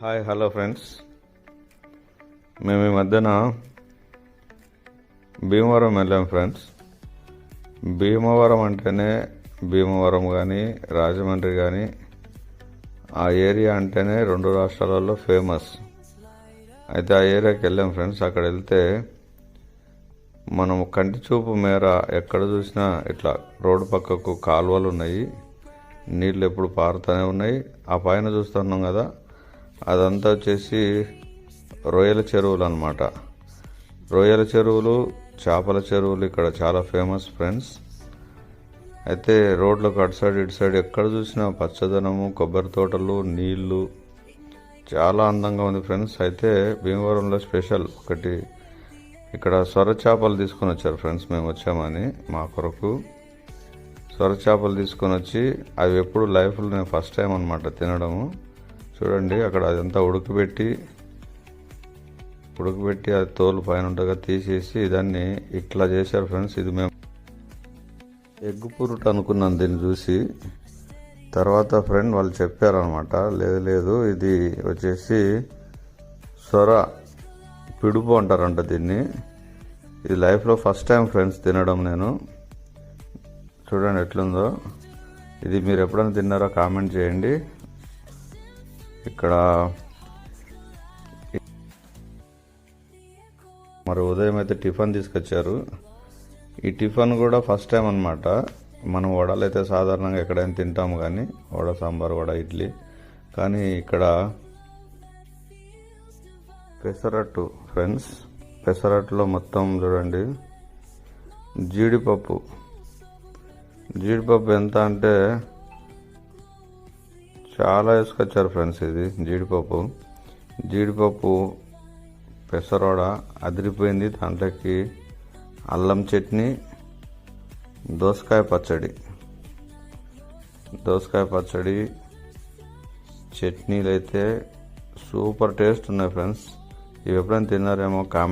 Hi hello friends మేము ఈ మధ్యన భీమవరం వెళ్ళాం ఫ్రెండ్స్ భీమవరం అంటేనే భీమవరం కానీ రాజమండ్రి కానీ ఆ ఏరియా అంటేనే రెండు రాష్ట్రాలలో ఫేమస్ అయితే ఆ ఏరియాకి వెళ్ళాం ఫ్రెండ్స్ అక్కడ వెళ్తే మనం కంటి చూపు మేర ఎక్కడ చూసినా ఇట్లా రోడ్డు పక్కకు కాలువలు ఉన్నాయి. నీళ్ళు ఎప్పుడు పారుతూనే ఉన్నాయి. ఆ పైన చూస్తున్నాం కదా అదంతా వచ్చేసి రొయ్యల చెరువులు అనమాట రొయ్యల చెరువులు చేపల చెరువులు ఇక్కడ చాలా ఫేమస్ ఫ్రెండ్స్. అయితే రోడ్లకు అటు సైడ్ ఇటు సైడ్ ఎక్కడ చూసినా పచ్చదనము కొబ్బరి తోటలు నీళ్ళు చాలా అందంగా ఉంది ఫ్రెండ్స్. అయితే భీమవరంలో స్పెషల్ ఒకటి ఇక్కడ సొర చేపలు తీసుకొని వచ్చారు ఫ్రెండ్స్ మేము వచ్చామని మా కొరకు. సొర చేపలు తీసుకొని వచ్చి అవి ఎప్పుడు లైఫ్లో నేను ఫస్ట్ టైం అనమాట తినడము. చూడండి అక్కడ అదంతా ఉడకబెట్టి ఉడకబెట్టి అది తోలు పైన ఉండగా తీసేసి దాన్ని ఇట్లా చేశారు ఫ్రెండ్స్ ఇది మేము. ఎగ్గు పురుట అనుకున్నాను దీన్ని చూసి. తర్వాత ఫ్రెండ్ వాళ్ళు చెప్పారనమాట లేదు లేదు ఇది వచ్చేసి సొర పిడుపు అంటారంట దీన్ని. ఇది లైఫ్లో ఫస్ట్ టైం ఫ్రెండ్స్ తినడం నేను. చూడండి ఎట్లుందో. ఇది మీరు ఎప్పుడైనా తిన్నారో కామెంట్ చేయండి. ఇక్కడ మరి ఉదయం అయితే టిఫిన్ తీసుకొచ్చారు. ఈ టిఫిన్ కూడా ఫస్ట్ టైం అనమాట మనం వడలు అయితే సాధారణంగా ఎక్కడైనా తింటాము కానీ వడ సాంబార్ వడ ఇడ్లీ. కానీ ఇక్కడ పెసరట్టు ఫ్రెండ్స్ పెసరట్టులో మొత్తం చూడండి జీడిపప్పు. జీడిపప్పు ఎంత అంటే చాలా వేసుకొచ్చారు ఫ్రెండ్స్ ఇది. జీడిపప్పు. జీడిపప్పు పెసరోడ అదిరిపోయింది దాంట్లోకి అల్లం చట్నీ దోసకాయ పచ్చడి. దోసకాయ పచ్చడి చట్నీలు అయితే సూపర్ టేస్ట్ ఉన్నాయి ఫ్రెండ్స్. ఇవి ఎప్పుడైనా తిన్నారేమో కామెంట్